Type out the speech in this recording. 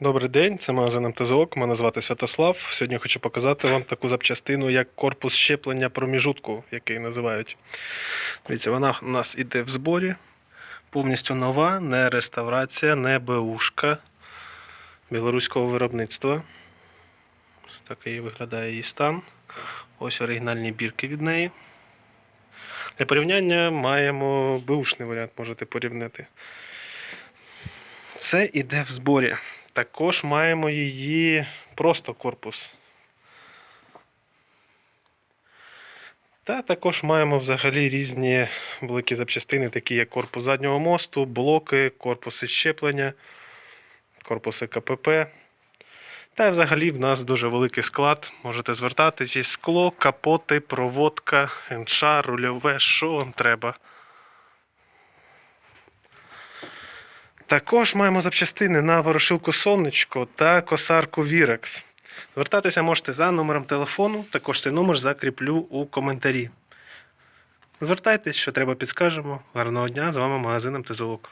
Добрий день, це магазин МТЗОК. Мене звати Святослав. Сьогодні хочу показати вам таку запчастину, як корпус щеплення проміжутку, який називають. Дивіться, вона у нас іде в зборі. Повністю нова, не реставрація, не БУшка білоруського виробництва. Ось такий виглядає її стан. Ось оригінальні бірки від неї. Для порівняння маємо бушний варіант, можете порівняти. Це іде в зборі. Також маємо її просто корпус. Та також маємо взагалі різні великі запчастини, такі як корпус заднього мосту, блоки, корпуси щеплення, корпуси КПП. Та й взагалі в нас дуже великий склад. Можете звертатися скло, капоти, проводка, НШ, рульове, що вам треба. Також маємо запчастини на ворошилку сонечко та косарку Вірекс. Звертатися можете за номером телефону, також цей номер закріплю у коментарі. Звертайтесь, що треба підскажемо. Гарного дня! З вами магазин МТЗОК.